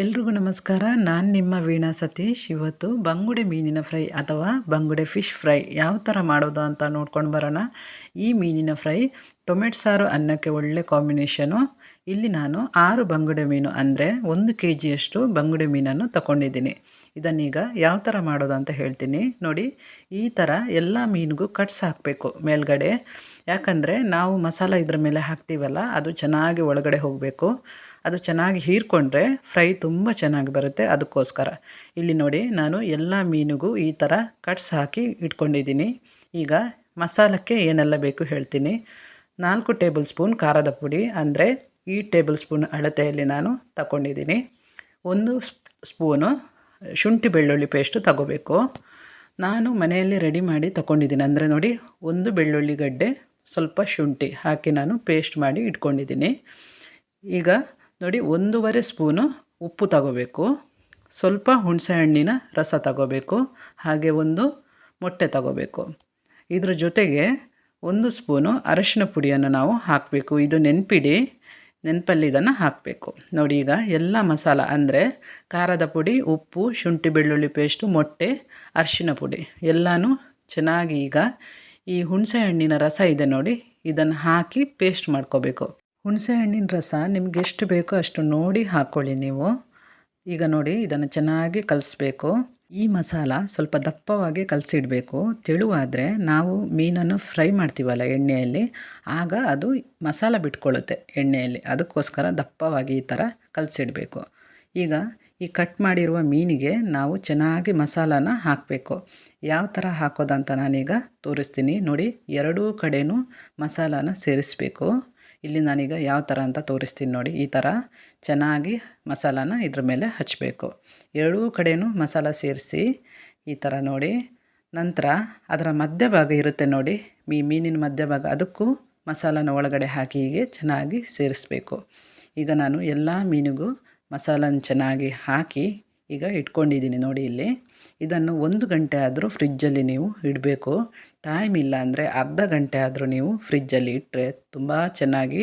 ಎಲ್ರಿಗೂ ನಮಸ್ಕಾರ. ನಾನು ನಿಮ್ಮ ವೀಣಾ ಸತೀಶ್. ಇವತ್ತು ಬಂಗುಡೆ ಮೀನಿನ ಫ್ರೈ ಅಥವಾ ಬಂಗುಡೆ ಫಿಶ್ ಫ್ರೈ ಯಾವ ಥರ ಮಾಡೋದು ಅಂತ ನೋಡ್ಕೊಂಡು ಬರೋಣ. ಈ ಮೀನಿನ ಫ್ರೈ ಟೊಮೆಟೊ ಸಾರು ಅನ್ನಕ್ಕೆ ಒಳ್ಳೆ ಕಾಂಬಿನೇಷನು. ಇಲ್ಲಿ ನಾನು ಆರು ಬಂಗುಡೆ ಮೀನು ಅಂದರೆ ಒಂದು ಕೆ ಜಿಯಷ್ಟು ಬಂಗುಡೆ ಮೀನನ್ನು ತಗೊಂಡಿದ್ದೀನಿ ಇದನ್ನೀಗ ಯಾವ ಥರ ಮಾಡೋದು ಅಂತ ಹೇಳ್ತೀನಿ. ನೋಡಿ, ಈ ಥರ ಎಲ್ಲ ಮೀನಿಗೂ ಕಟ್ಸ್ ಹಾಕಬೇಕು ಮೇಲ್ಗಡೆ. ಯಾಕಂದರೆ ನಾವು ಮಸಾಲ ಇದ್ರ ಮೇಲೆ ಹಾಕ್ತೀವಲ್ಲ, ಅದು ಚೆನ್ನಾಗಿ ಒಳಗಡೆ ಹೋಗಬೇಕು. ಅದು ಚೆನ್ನಾಗಿ ಹೀರ್ಕೊಂಡ್ರೆ ಫ್ರೈ ತುಂಬ ಚೆನ್ನಾಗಿ ಬರುತ್ತೆ ಅದಕ್ಕೋಸ್ಕರ. ಇಲ್ಲಿ ನೋಡಿ ನಾನು ಎಲ್ಲ ಮೀನಿಗೂ ಈ ಥರ ಕಟ್ಸ್ ಹಾಕಿ ಇಟ್ಕೊಂಡಿದ್ದೀನಿ. ಈಗ ಮಸಾಲಕ್ಕೆ ಏನೆಲ್ಲ ಬೇಕು ಹೇಳ್ತೀನಿ. ನಾಲ್ಕು ಟೇಬಲ್ ಸ್ಪೂನ್ ಖಾರದ ಪುಡಿ ಅಂದರೆ ಈ ಟೇಬಲ್ ಸ್ಪೂನ್ ಅಳತೆಯಲ್ಲಿ ನಾನು ತಗೊಂಡಿದ್ದೀನಿ ಒಂದು ಸ್ಪೂನು ಶುಂಠಿ ಬೆಳ್ಳುಳ್ಳಿ ಪೇಸ್ಟು ತಗೋಬೇಕು. ನಾನು ಮನೆಯಲ್ಲಿ ರೆಡಿ ಮಾಡಿ ತಗೊಂಡಿದ್ದೀನಿ ಅಂದರೆ ನೋಡಿ ಒಂದು ಬೆಳ್ಳುಳ್ಳಿ ಗಡ್ಡೆ ಸ್ವಲ್ಪ ಶುಂಠಿ ಹಾಕಿ ನಾನು ಪೇಸ್ಟ್ ಮಾಡಿ ಇಟ್ಕೊಂಡಿದ್ದೀನಿ. ಈಗ ನೋಡಿ, ಒಂದೂವರೆ ಸ್ಪೂನು ಉಪ್ಪು ತಗೋಬೇಕು. ಸ್ವಲ್ಪ ಹುಣಸೆ ಹಣ್ಣಿನ ರಸ ತಗೋಬೇಕು. ಹಾಗೆ ಒಂದು ಮೊಟ್ಟೆ ತಗೋಬೇಕು. ಇದ್ರ ಜೊತೆಗೆ ಒಂದು ಸ್ಪೂನು ಅರಶಿನ ಪುಡಿಯನ್ನು ನಾವು ಹಾಕಬೇಕು. ಇದು ನೆನ್ಪಿಡಿ ನೆನಪಲ್ಲಿ ಇದನ್ನು ಹಾಕಬೇಕು. ನೋಡಿ, ಈಗ ಎಲ್ಲ ಮಸಾಲ ಅಂದರೆ ಖಾರದ ಪುಡಿ, ಉಪ್ಪು, ಶುಂಠಿ ಬೆಳ್ಳುಳ್ಳಿ ಪೇಸ್ಟು, ಮೊಟ್ಟೆ, ಅರಶಿನ ಪುಡಿ ಎಲ್ಲನೂ ಚೆನ್ನಾಗಿ ಈಗ ಈ ಹುಣಸೆ ಹಣ್ಣಿನ ರಸ ಇದೆ ನೋಡಿ, ಇದನ್ನು ಹಾಕಿ ಪೇಸ್ಟ್ ಮಾಡ್ಕೋಬೇಕು. ಹುಣಸೆ ಹಣ್ಣಿನ ರಸ ನಿಮ್ಗೆ ಎಷ್ಟು ಬೇಕೋ ಅಷ್ಟು ನೋಡಿ ಹಾಕ್ಕೊಳ್ಳಿ ನೀವು. ಈಗ ನೋಡಿ ಇದನ್ನು ಚೆನ್ನಾಗಿ ಕಲಿಸ್ಬೇಕು. ಈ ಮಸಾಲ ಸ್ವಲ್ಪ ದಪ್ಪವಾಗಿ ಕಲಸಿಡಬೇಕು. ತೆಳುವಾದರೆ ನಾವು ಮೀನನ್ನು ಫ್ರೈ ಮಾಡ್ತೀವಲ್ಲ ಎಣ್ಣೆಯಲ್ಲಿ, ಆಗ ಅದು ಮಸಾಲ ಬಿಟ್ಕೊಳ್ಳುತ್ತೆ ಎಣ್ಣೆಯಲ್ಲಿ. ಅದಕ್ಕೋಸ್ಕರ ದಪ್ಪವಾಗಿ ಈ ಥರ ಕಲಸಿಡಬೇಕು. ಈಗ ಈ ಕಟ್ ಮಾಡಿರುವ ಮೀನಿಗೆ ನಾವು ಚೆನ್ನಾಗಿ ಮಸಾಲಾನ ಹಾಕಬೇಕು. ಯಾವ ಥರ ಹಾಕೋದಂತ ನಾನೀಗ ತೋರಿಸ್ತೀನಿ. ನೋಡಿ, ಎರಡೂ ಕಡೆಯೂ ಮಸಾಲಾನ ಸೇರಿಸಬೇಕು. ಇಲ್ಲಿ ನಾನೀಗ ಯಾವ ಥರ ಅಂತ ತೋರಿಸ್ತೀನಿ ನೋಡಿ. ಈ ಥರ ಚೆನ್ನಾಗಿ ಮಸಾಲಾನ ಇದ್ರ ಮೇಲೆ ಹಚ್ಚಬೇಕು ಎರಡೂ ಕಡೆಯೂ ಮಸಾಲ ಸೇರಿಸಿ ಈ ಥರ ನೋಡಿ. ನಂತರ ಅದರ ಮಧ್ಯಭಾಗ ಇರುತ್ತೆ ನೋಡಿ. ಈ ಮೀನಿನ ಮಧ್ಯಭಾಗ ಅದಕ್ಕೂ ಮಸಾಲಾನ ಒಳಗಡೆ ಹಾಕಿ ಹೀಗೆ ಚೆನ್ನಾಗಿ ಸೇರಿಸ್ಬೇಕು. ಈಗ ನಾನು ಎಲ್ಲ ಮೀನಿಗೂ ಮಸಾಲನ ಚೆನ್ನಾಗಿ ಹಾಕಿ ಈಗ ಇಟ್ಕೊಂಡಿದ್ದೀನಿ ನೋಡಿ ಇಲ್ಲಿ. ಇದನ್ನು ಒಂದು ಗಂಟೆ ಆದರೂ ಫ್ರಿಜ್ಜಲ್ಲಿ ನೀವು ಇಡಬೇಕು. ಟೈಮ್ ಇಲ್ಲ ಅಂದರೆ ಅರ್ಧ ಗಂಟೆ ಆದರೂ ನೀವು ಫ್ರಿಜ್ಜಲ್ಲಿ ಇಟ್ಟರೆ ತುಂಬ ಚೆನ್ನಾಗಿ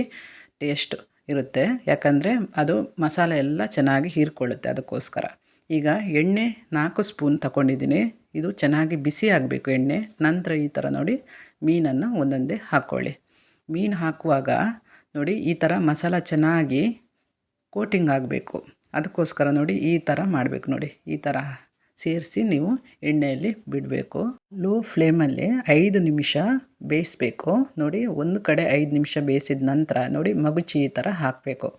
ಟೇಸ್ಟ್ ಇರುತ್ತೆ. ಯಾಕಂದರೆ ಅದು ಮಸಾಲೆ ಎಲ್ಲ ಚೆನ್ನಾಗಿ ಹೀರ್ಕೊಳ್ಳುತ್ತೆ ಅದಕ್ಕೋಸ್ಕರ. ಈಗ ಎಣ್ಣೆ ನಾಲ್ಕು ಸ್ಪೂನ್ ತಗೊಂಡಿದ್ದೀನಿ ಇದು ಚೆನ್ನಾಗಿ ಬಿಸಿ ಆಗಬೇಕು ಎಣ್ಣೆ. ನಂತರ ಈ ಥರ ನೋಡಿ ಮೀನನ್ನು ಒಂದೊಂದೇ ಹಾಕ್ಕೊಳ್ಳಿ ಮೀನು ಹಾಕುವಾಗ ನೋಡಿ ಈ ಥರ ಮಸಾಲ ಚೆನ್ನಾಗಿ ಕೋಟಿಂಗ್ ಆಗಬೇಕು. ಅದಕ್ಕೋಸ್ಕರ ನೋಡಿ ಈ ಥರ ಮಾಡಬೇಕು ನೋಡಿ. ಈ ಥರ ಸೇರಿಸಿ ನೀವು ಎಣ್ಣೆಯಲ್ಲಿ ಬಿಡಬೇಕು. ಲೋ ಫ್ಲೇಮಲ್ಲಿ ಐದು ನಿಮಿಷ ಬೇಯಿಸ್ಬೇಕು. ನೋಡಿ ಒಂದು ಕಡೆ ಐದು ನಿಮಿಷ ಬೇಯಿಸಿದ ನಂತರ ನೋಡಿ ಮಗುಚಿ ಈ ಥರ ಹಾಕಬೇಕು.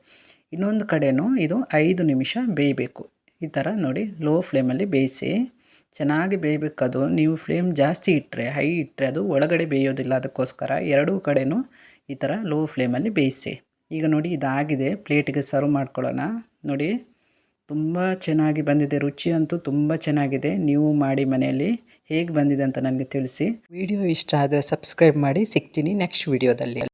ಇನ್ನೊಂದು ಕಡೆಯೂ ಇದು ಐದು ನಿಮಿಷ ಬೇಯಬೇಕು. ಈ ಥರ ನೋಡಿ ಲೋ ಫ್ಲೇಮಲ್ಲಿ ಬೇಯಿಸಿ. ಚೆನ್ನಾಗಿ ಬೇಯಬೇಕದು ನೀವು ಫ್ಲೇಮ್ ಜಾಸ್ತಿ ಇಟ್ಟರೆ, ಹೈ ಇಟ್ಟರೆ ಅದು ಒಳಗಡೆ ಬೇಯೋದಿಲ್ಲ. ಅದಕ್ಕೋಸ್ಕರ ಎರಡೂ ಕಡೆಯೂ ಈ ಥರ ಲೋ ಫ್ಲೇಮಲ್ಲಿ ಬೇಯಿಸಿ. ಈಗ ನೋಡಿ ಇದಾಗಿದೆ. ಪ್ಲೇಟಿಗೆ ಸರ್ವ್ ಮಾಡ್ಕೊಳ್ಳೋಣ. ನೋಡಿ, ತುಂಬ ಚೆನ್ನಾಗಿ ಬಂದಿದೆ. ರುಚಿ ಅಂತೂ ತುಂಬ ಚೆನ್ನಾಗಿದೆ. ನೀವು ಮಾಡಿ ಮನೆಯಲ್ಲಿ ಹೇಗೆ ಬಂದಿದೆ ಅಂತ ನನಗೆ ತಿಳಿಸಿ. ವಿಡಿಯೋ ಇಷ್ಟ ಆದರೆ ಸಬ್ಸ್ಕ್ರೈಬ್ ಮಾಡಿ. ಸಿಗ್ತೀನಿ ನೆಕ್ಸ್ಟ್ ವಿಡಿಯೋದಲ್ಲಿ.